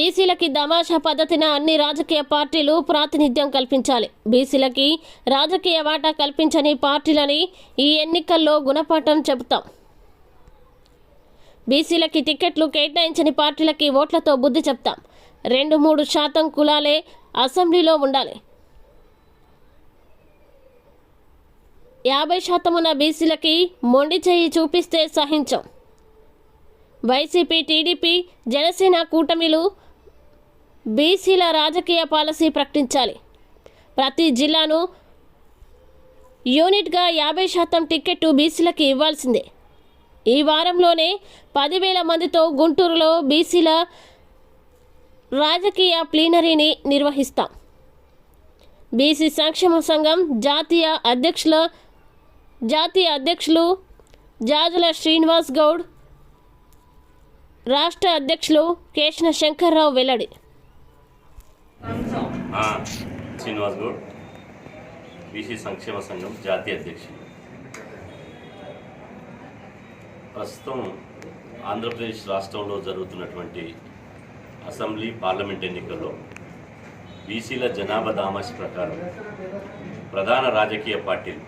బీసీలకి దమాషా పద్ధతిన అన్ని రాజకీయ పార్టీలు ప్రాతినిధ్యం కల్పించాలి. బీసీలకి రాజకీయ వాటా కల్పించని పార్టీలని ఈ ఎన్నికల్లో గుణపాఠం చెబుతాం. బీసీలకి టికెట్లు కేటాయించని పార్టీలకి ఓట్లతో బుద్ధి చెప్తాం. రెండు మూడు శాతం కులాలే అసెంబ్లీలో ఉండాలి. యాభై శాతం ఉన్న బీసీలకి మొండి చేయి చూపిస్తే సహించం. వైసీపీ టీడీపీ జనసేన కూటమిలు బీసీల రాజకీయ పాలసీ ప్రకటించాలి. ప్రతి జిల్లాను యూనిట్గా యాభై శాతం టిక్కెట్టు బీసీలకి ఇవ్వాల్సిందే. ఈ వారంలోనే పదివేల మందితో గుంటూరులో బీసీల రాజకీయ ప్లీనరీని నిర్వహిస్తాం. బీసీ సంక్షేమ సంఘం జాతీయ అధ్యక్షుల జాతీయ అధ్యక్షులు జాజుల శ్రీనివాస్ గౌడ్ రాష్ట్ర అధ్యక్షులు కేశన శంకర్రావు వెల్లడి. శ్రీనివాస్ గౌడ్ బీసీ సంక్షేమ సంఘం జాతీయ అధ్యక్షుడు ప్రస్తుతం ఆంధ్రప్రదేశ్ రాష్ట్రంలో జరుగుతున్నటువంటి అసెంబ్లీ పార్లమెంట్ ఎన్నికల్లో బీసీల జనాభా దామాషి ప్రకారం ప్రధాన రాజకీయ పార్టీలు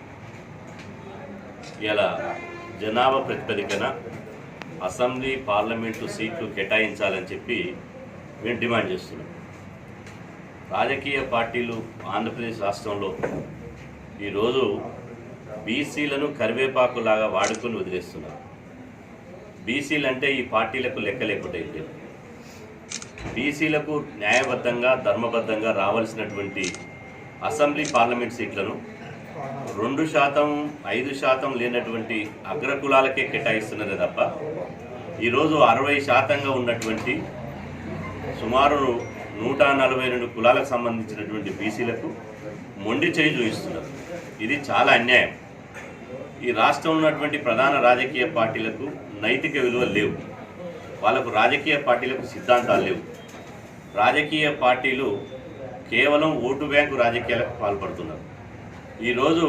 ఇలా జనాభా ప్రతిపదికన అసెంబ్లీ పార్లమెంటు సీట్లు కేటాయించాలని చెప్పి మేము డిమాండ్ చేస్తున్నాం. రాజకీయ పార్టీలు ఆంధ్రప్రదేశ్ రాష్ట్రంలో ఈరోజు బీసీలను కరివేపాకులాగా వాడుకొని వదిలేస్తున్నారు. బీసీలు అంటే ఈ పార్టీలకు లెక్క లేకుండా అయిపోయింది బీసీలకు న్యాయబద్ధంగా ధర్మబద్ధంగా రావాల్సినటువంటి అసెంబ్లీ పార్లమెంట్ సీట్లను రెండు శాతం ఐదు శాతం లేనటువంటి అగ్రకులాలకే కేటాయిస్తున్నదే తప్ప ఈరోజు అరవై శాతంగా ఉన్నటువంటి సుమారు నూట నలభై రెండు కులాలకు సంబంధించినటువంటి బీసీలకు మొండి చేయి చూపిస్తున్నారు. ఇది చాలా అన్యాయం. ఈ రాష్ట్రంలో ఉన్నటువంటి ప్రధాన రాజకీయ పార్టీలకు నైతిక విలువలు లేవు. వాళ్ళకు రాజకీయ పార్టీలకు సిద్ధాంతాలు లేవు. రాజకీయ పార్టీలు కేవలం ఓటు బ్యాంకు రాజకీయాలకు పాల్పడుతున్నారు. ఈరోజు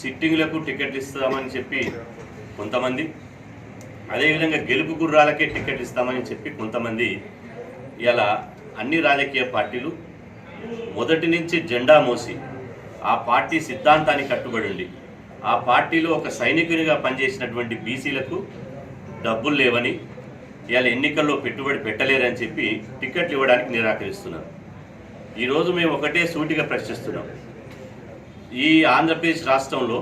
సిట్టింగ్లకు టికెట్లు ఇస్తామని చెప్పి కొంతమంది అదేవిధంగా గెలుపు గుర్రాలకే టికెట్ ఇస్తామని చెప్పి కొంతమంది ఇలా అన్ని రాజకీయ పార్టీలు మొదటి నుంచి జెండా మోసి ఆ పార్టీ సిద్ధాంతానికి కట్టుబడి ఉండి ఆ పార్టీలో ఒక సైనికునిగా పనిచేసినటువంటి బీసీలకు డబ్బులు లేవని ఇవాళ ఎన్నికల్లో పెట్టుబడి పెట్టలేరని చెప్పి టికెట్లు ఇవ్వడానికి నిరాకరిస్తున్నారు. ఈరోజు మేము ఒకటే సూటిగా ప్రశ్నిస్తున్నాం. ఈ ఆంధ్రప్రదేశ్ రాష్ట్రంలో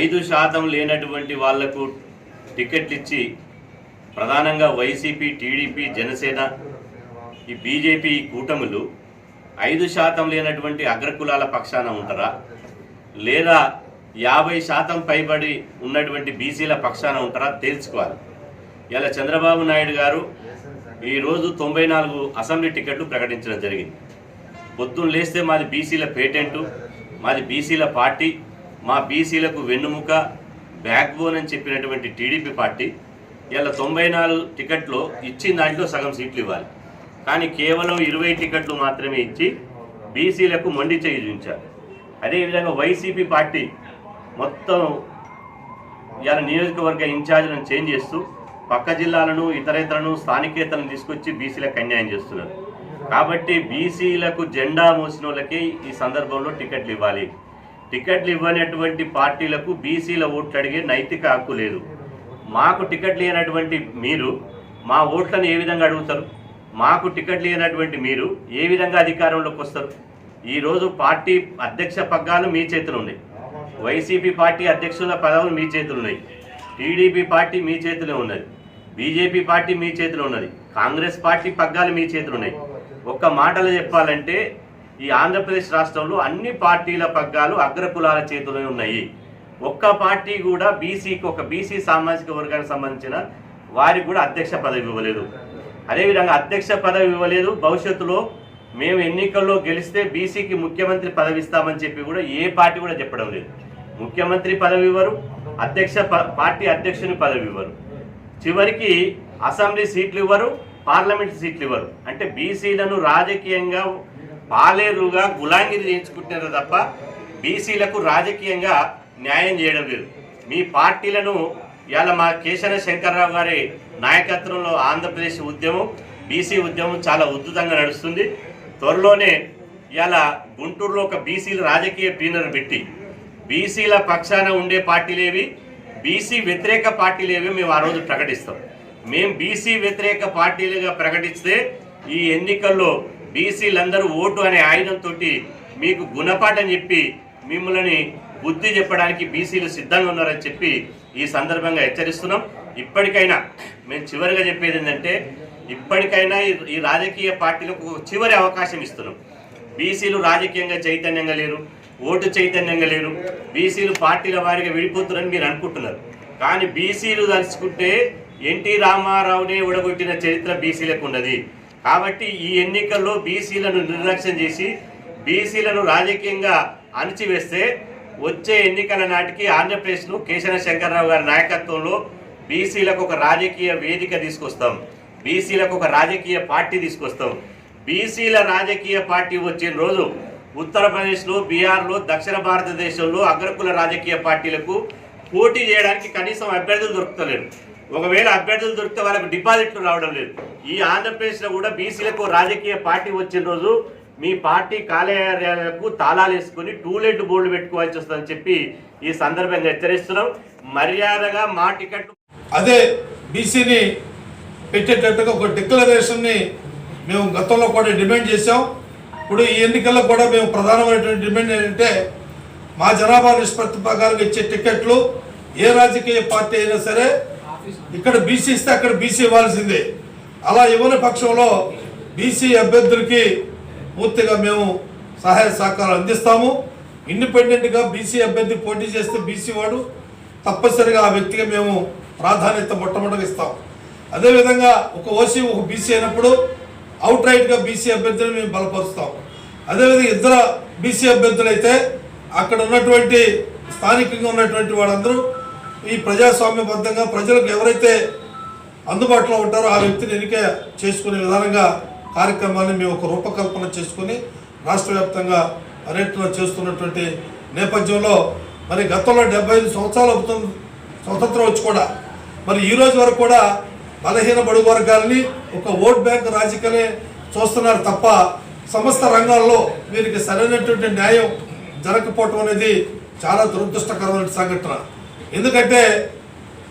ఐదు శాతం లేనటువంటి వాళ్ళకు టికెట్లు ఇచ్చి ప్రధానంగా వైసీపీ టీడీపీ జనసేన ఈ బీజేపీ కూటములు ఐదు శాతం లేనటువంటి అగ్రకులాల పక్షాన ఉంటారా? లేదా యాభై శాతం పైబడి ఉన్నటువంటి బీసీల పక్షాన ఉంటారా? తేల్చుకోవాలి ఇలా చంద్రబాబు నాయుడు గారు ఈరోజు తొంభై నాలుగు అసెంబ్లీ టికెట్లు ప్రకటించడం జరిగింది. పొద్దున్న లేస్తే మాది బీసీల పేటెంటు మాది బీసీల పార్టీ మా బీసీలకు వెన్నుముక బ్యాక్ బోన్ అని చెప్పినటువంటి టీడీపీ పార్టీ. ఇలా తొంభై నాలుగు టికెట్లు ఇచ్చిన దాంట్లో సగం సీట్లు ఇవ్వాలి. కానీ కేవలం ఇరవై టికెట్లు మాత్రమే ఇచ్చి బీసీలకు మొండి చేయి చూపించారు అదేవిధంగా వైసీపీ పార్టీ మొత్తం ఇవాళ నియోజకవర్గ ఇన్ఛార్జ్లను చేంజ్ చేస్తూ పక్క జిల్లాలను ఇతరేతరను స్థానికేతలను తీసుకొచ్చి బీసీలకు అన్యాయం చేస్తున్నారు. కాబట్టి బీసీలకు జెండా మోసిన వాళ్ళకి ఈ సందర్భంలో టికెట్లు ఇవ్వాలి. టికెట్లు ఇవ్వనటువంటి పార్టీలకు బీసీల ఓట్లు అడిగే నైతిక హక్కు లేదు. మాకు టికెట్లు లేనటువంటి మీరు మా ఓట్లను ఏ విధంగా అడుగుతారు? మాకు టికెట్లు లేనటువంటి మీరు ఏ విధంగా అధికారంలోకి వస్తారు? ఈరోజు పార్టీ అధ్యక్ష పగ్గాలు మీ చేతులు ఉన్నాయి. వైసీపీ పార్టీ అధ్యక్షుల పదవులు మీ చేతులు ఉన్నాయి. టీడీపీ పార్టీ మీ చేతిలో ఉన్నది. బీజేపీ పార్టీ మీ చేతిలో ఉన్నది. కాంగ్రెస్ పార్టీ పగ్గాలు మీ చేతులు ఉన్నాయి. ఒక్క మాటలో చెప్పాలంటే ఈ ఆంధ్రప్రదేశ్ రాష్ట్రంలో అన్ని పార్టీల పగ్గాలు అగ్రకులాల చేతిలో ఉన్నాయి. ఒక్క పార్టీ కూడా బీసీకి ఒక బీసీ సామాజిక వర్గానికి సంబంధించిన వారికి కూడా అధ్యక్ష పదవి ఇవ్వలేదు. అదేవిధంగా అధ్యక్ష పదవి ఇవ్వలేదు. భవిష్యత్తులో మేము ఎన్నికల్లో గెలిస్తే బీసీకి ముఖ్యమంత్రి పదవి ఇస్తామని చెప్పి కూడా ఏ పార్టీ కూడా చెప్పడం లేదు. ముఖ్యమంత్రి పదవి ఇవ్వరు అధ్యక్ష ప- పార్టీ అధ్యక్షుని పదవి ఇవ్వరు. చివరికి అసెంబ్లీ సీట్లు ఇవ్వరు పార్లమెంట్ సీట్లు ఇవ్వరు. అంటే బీసీలను రాజకీయంగా పాలేరుగా గులాంగిరి చేయించుకుంటున్నారు తప్ప బీసీలకు రాజకీయంగా న్యాయం చేయడం లేదు. మీ పార్టీలను ఇవాళ మా కేశన శంకర్రావు గారి నాయకత్వంలో ఆంధ్రప్రదేశ్ ఉద్యమం బీసీ ఉద్యమం చాలా ఉద్ధృతంగా నడుస్తుంది. త్వరలోనే ఇవాళ గుంటూరులో ఒక బీసీల రాజకీయ పీనర్ పెట్టి బీసీల పక్షాన ఉండే పార్టీలేవి బీసీ వ్యతిరేక పార్టీలేవి మేము ఆ రోజు ప్రకటిస్తాం. మేము బీసీ వ్యతిరేక పార్టీలుగా ప్రకటిస్తే ఈ ఎన్నికల్లో బీసీలందరూ ఓటు అనే ఆయుధంతో మీకు గుణపాఠం చెప్పి మిమ్మల్ని బుద్ధి చెప్పడానికి బీసీలు సిద్ధంగా ఉన్నారని చెప్పి ఈ సందర్భంగా హెచ్చరిస్తున్నాం. ఇప్పటికైనా మేము చివరిగా చెప్పేది ఏంటంటే ఇప్పటికైనా ఈ- రాజకీయ పార్టీలకు చివరి అవకాశం ఇస్తున్నాం. బీసీలు రాజకీయంగా చైతన్యంగా లేరు ఓటు చైతన్యంగా లేరు బీసీలు పార్టీల వారిగా విడిపోతున్నారని మీరు అనుకుంటున్నారు. కానీ బీసీలు తలుచుకుంటే ఎన్టీ రామారావునే ఉడగొట్టిన చరిత్ర బీసీలకు ఉన్నది. కాబట్టి ఈ ఎన్నికల్లో బీసీలను నిర్లక్ష్యం చేసి బీసీలను రాజకీయంగా అణిచివేస్తే వచ్చే ఎన్నికల నాటికి ఆంధ్రప్రదేశ్ను కేశవ శంకర్రావు గారి నాయకత్వంలో బీసీలకు ఒక రాజకీయ వేదిక తీసుకొస్తాం. బీసీలకు ఒక రాజకీయ పార్టీ తీసుకొస్తాం. బీసీల రాజకీయ పార్టీ వచ్చిన రోజు ఉత్తరప్రదేశ్లో బీహార్లో దక్షిణ భారతదేశంలో అగ్రకుల రాజకీయ పార్టీలకు పోటీ చేయడానికి కనీసం అభ్యర్థులు దొరుకుతలేరు. ఒకవేళ అభ్యర్థులు దొరికితే వాళ్ళకు డిపాజిట్లు రావడం లేదు. ఈ ఆంధ్రప్రదేశ్లో కూడా బీసీలకు రాజకీయ పార్టీ వచ్చిన రోజు మీ పార్టీ కార్యాలయాలకు తాళాలు వేసుకుని టూలెట్ బోర్డు పెట్టుకోవాల్సి వస్తుందని చెప్పి ఈ సందర్భంగా హెచ్చరిస్తున్నాం. మర్యాదగా మా టికెట్ అదే బీసీని పెట్టేటట్టుగా ఒక డిక్లరేషన్ని మేము గతంలో కూడా డిమాండ్ చేశాం. ఇప్పుడు ఈ ఎన్నికల్లో కూడా మేము ప్రధానమైనటువంటి డిమాండ్ ఏంటంటే మా జనాభా నిష్పత్తి ప్రకారం ఇచ్చే టికెట్లు ఏ రాజకీయ పార్టీ అయినా సరే ఇక్కడ బీసీ ఇస్తే అక్కడ బీసీ ఇవ్వాల్సిందే. అలా ఇవ్వని పక్షంలో బీసీ అభ్యర్థులకి పూర్తిగా మేము సహాయ సహకారాలు అందిస్తాము. ఇండిపెండెంట్గా బీసీ అభ్యర్థి పోటీ చేస్తే బీసీ వాడు తప్పనిసరిగా ఆ వ్యక్తికి మేము ప్రాధాన్యత మొట్టమొదటిగా ఇస్తాం. అదేవిధంగా ఒక ఓసీ ఒక బీసీ అయినప్పుడు అవుట్ రైట్గా బీసీ అభ్యర్థులను మేము బలపరుస్తాం. అదేవిధంగా ఇద్దరు బీసీ అభ్యర్థులైతే అక్కడ ఉన్నటువంటి స్థానికంగా ఉన్నటువంటి వాళ్ళందరూ ఈ ప్రజాస్వామ్యబద్ధంగా ప్రజలకు ఎవరైతే అందుబాటులో ఉంటారో ఆ వ్యక్తిని ఎన్నిక చేసుకునే విధానంగా కార్యక్రమాన్ని మేము ఒక రూపకల్పన చేసుకుని రాష్ట్ర వ్యాప్తంగా పర్యటన చేస్తున్నటువంటి నేపథ్యంలో మరి గతంలో డెబ్బై ఐదు సంవత్సరాలు అవుతుంది స్వతంత్రం వచ్చి కూడా మరి ఈ రోజు వరకు కూడా బలహీన బడుగు వర్గాల్ని ఒక ఓట్ బ్యాంక్ రాజకీయాలే చూస్తున్నారు తప్ప సమస్త రంగాల్లో వీరికి సరైనటువంటి న్యాయం జరగకపోవటం అనేది చాలా దురదృష్టకరమైన సంఘటన. ఎందుకంటే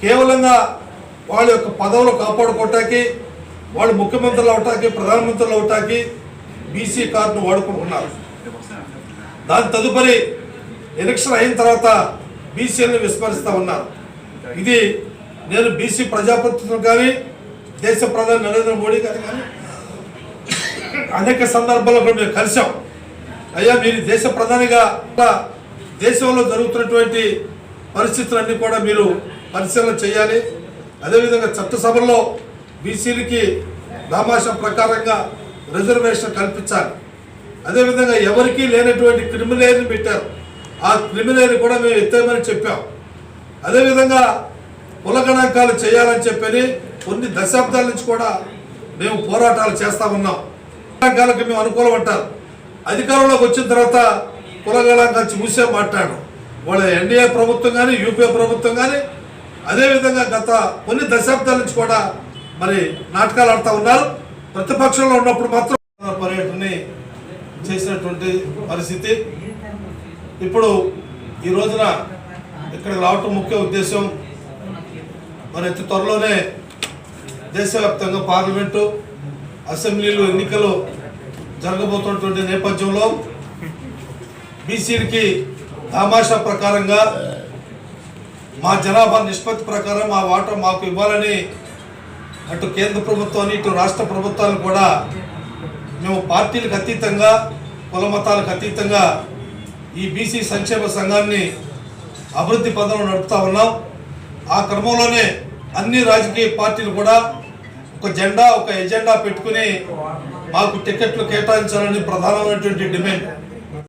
కేవలంగా వాళ్ళ యొక్క పదవులు కాపాడుకోవటానికి వాళ్ళు ముఖ్యమంత్రులు అవటానికి ప్రధానమంత్రులు అవటానికి బీసీ కార్డును వాడుకుంటున్నారు. దాని తదుపరి ఎలక్షన్ అయిన తర్వాత బీసీలను విస్మరిస్తూ ఉన్నారు. ఇది నేను బీసీ ప్రజాప్రతినిధులు కానీ దేశ ప్రధాని నరేంద్ర మోడీ గారు కానీ అనేక సందర్భాల్లో కూడా మేము కలిసాం అయ్యా మీరు దేశ ప్రధానిగా దేశంలో జరుగుతున్నటువంటి పరిస్థితులన్నీ కూడా మీరు పరిశీలన చేయాలి. అదేవిధంగా చట్టసభల్లో బీసీలకి నామాశ ప్రకారంగా రిజర్వేషన్ కల్పించాలి. అదేవిధంగా ఎవరికీ లేనటువంటి క్రిమినల్ని పెట్టారు. ఆ క్రిమినల్ని కూడా మేము ఎత్తేమని చెప్పాం. అదేవిధంగా కులగణాంకాలు చేయాలని చెప్పని కొన్ని దశాబ్దాల నుంచి కూడా మేము పోరాటాలు చేస్తా ఉన్నాం. గణాంకాలకు మేము అనుకూలం అంటారు. అధికారంలోకి వచ్చిన తర్వాత కులగణాంకాలు మూసే మాట్లాడు వాళ్ళ ఎన్డీఏ ప్రభుత్వం కానీ యూపీఏ ప్రభుత్వం కానీ అదేవిధంగా గత కొన్ని దశాబ్దాల నుంచి కూడా మరి నాటకాలు ఆడుతూ ఉన్నారు. ప్రతిపక్షంలో ఉన్నప్పుడు మాత్రం పర్యటనని చేసినటువంటి పరిస్థితి. ఇప్పుడు ఈ రోజున ఇక్కడికి రావటం ముఖ్య ఉద్దేశం మరి అతి త్వరలోనే దేశవ్యాప్తంగా పార్లమెంటు అసెంబ్లీలు ఎన్నికలు జరగబోతున్నటువంటి నేపథ్యంలో బీసీలకి తమాషా ప్రకారంగా మా జనాభా నిష్పత్తి ప్రకారం మా వాటా మాకు ఇవ్వాలని అటు కేంద్ర ప్రభుత్వాన్ని ఇటు రాష్ట్ర ప్రభుత్వాలు కూడా మేము పార్టీలకు అతీతంగా కుల మతాలకు అతీతంగా ఈ బీసీ సంక్షేమ సంఘాన్ని అభివృద్ధి పదంలో నడుపుతా ఉన్నాం. ఆ క్రమంలోనే అన్ని రాజకీయ పార్టీలు కూడా ఒక జెండా ఒక ఎజెండా పెట్టుకుని మాకు టికెట్లు కేటాయించాలని ప్రధానమైనటువంటి డిమాండ్.